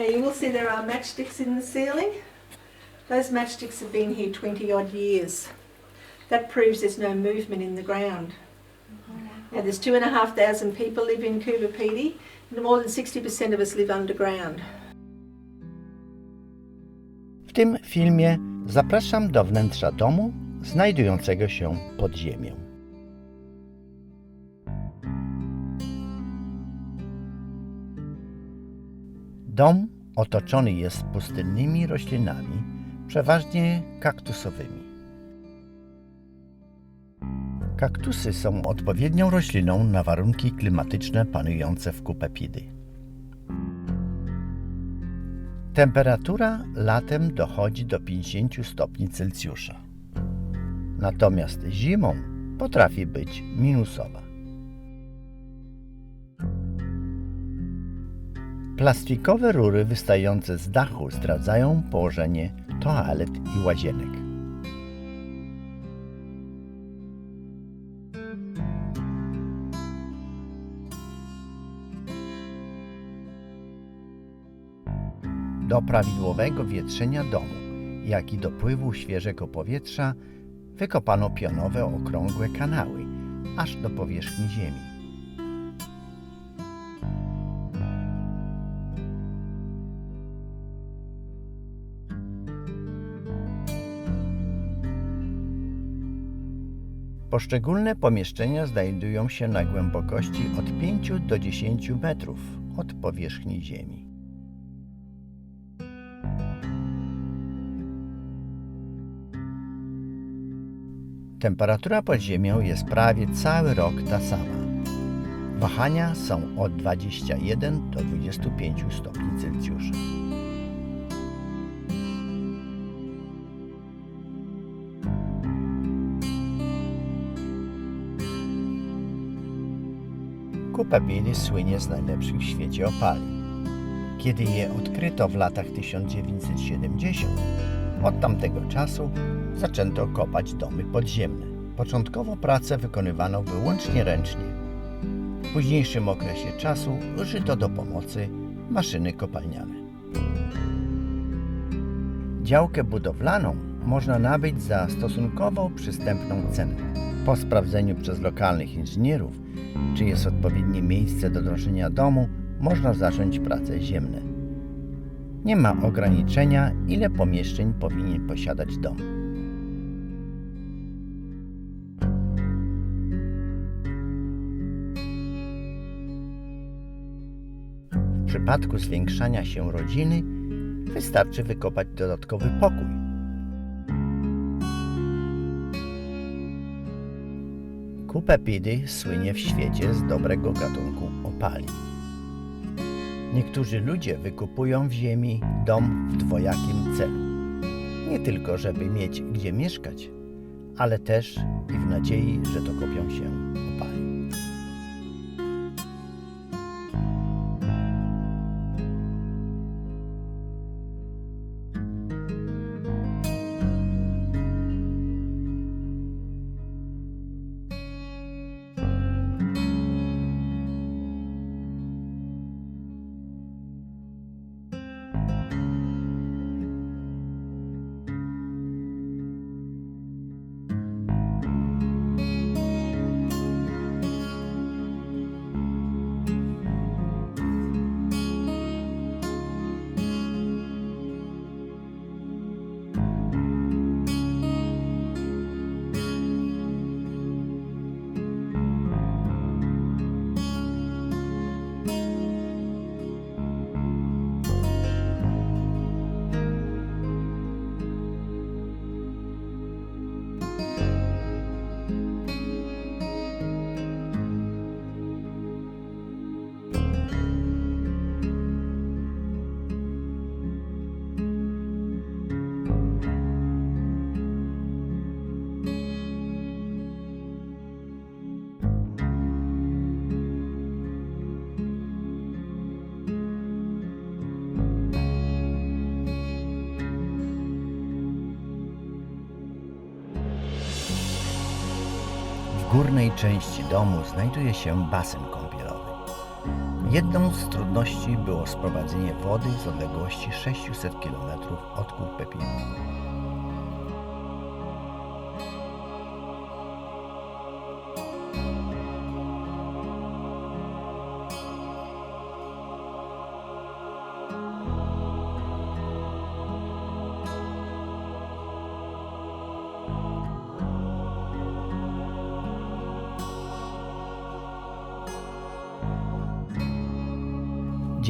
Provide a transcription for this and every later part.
Now you will see there are matchsticks in the ceiling. Those matchsticks have been here 20 odd years. That proves there's no movement in the ground. Oh, now there's two and a half thousand people live in Coober Pedy, and more than 60% of us live underground. W tym filmie zapraszam do wnętrza domu znajdującego się pod ziemią. Dom otoczony jest pustynnymi roślinami, przeważnie kaktusowymi. Kaktusy są odpowiednią rośliną na warunki klimatyczne panujące w Kupepidy. Temperatura latem dochodzi do 50 stopni Celsjusza. Natomiast zimą potrafi być minusowa. Plastikowe rury wystające z dachu zdradzają położenie toalet i łazienek. Do prawidłowego wietrzenia domu, jak i dopływu świeżego powietrza, wykopano pionowe okrągłe kanały aż do powierzchni ziemi. Poszczególne pomieszczenia znajdują się na głębokości od 5 do 10 metrów od powierzchni ziemi. Temperatura pod ziemią jest prawie cały rok ta sama. Wahania są od 21 do 25 stopni Celsjusza. Kupa Bieli słynie z najlepszych w świecie opali. Kiedy je odkryto w latach 1970, od tamtego czasu zaczęto kopać domy podziemne. Początkowo pracę wykonywano wyłącznie ręcznie. W późniejszym okresie czasu użyto do pomocy maszyny kopalniane. Działkę budowlaną można nabyć za stosunkowo przystępną cenę. Po sprawdzeniu przez lokalnych inżynierów, czy jest odpowiednie miejsce do drążenia domu, można zacząć prace ziemne. Nie ma ograniczenia, ile pomieszczeń powinien posiadać dom. W przypadku zwiększania się rodziny wystarczy wykopać dodatkowy pokój. Kupepidy słynie w świecie z dobrego gatunku opali. Niektórzy ludzie wykupują w ziemi dom w dwojakim celu. Nie tylko, żeby mieć gdzie mieszkać, ale też i w nadziei, że dokopią się opali. W górnej części domu znajduje się basen kąpielowy. Jedną z trudności było sprowadzenie wody z odległości 600 km od Kół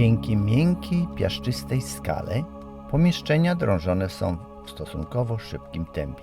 Dzięki miękkiej, piaszczystej skale pomieszczenia drążone są w stosunkowo szybkim tempie.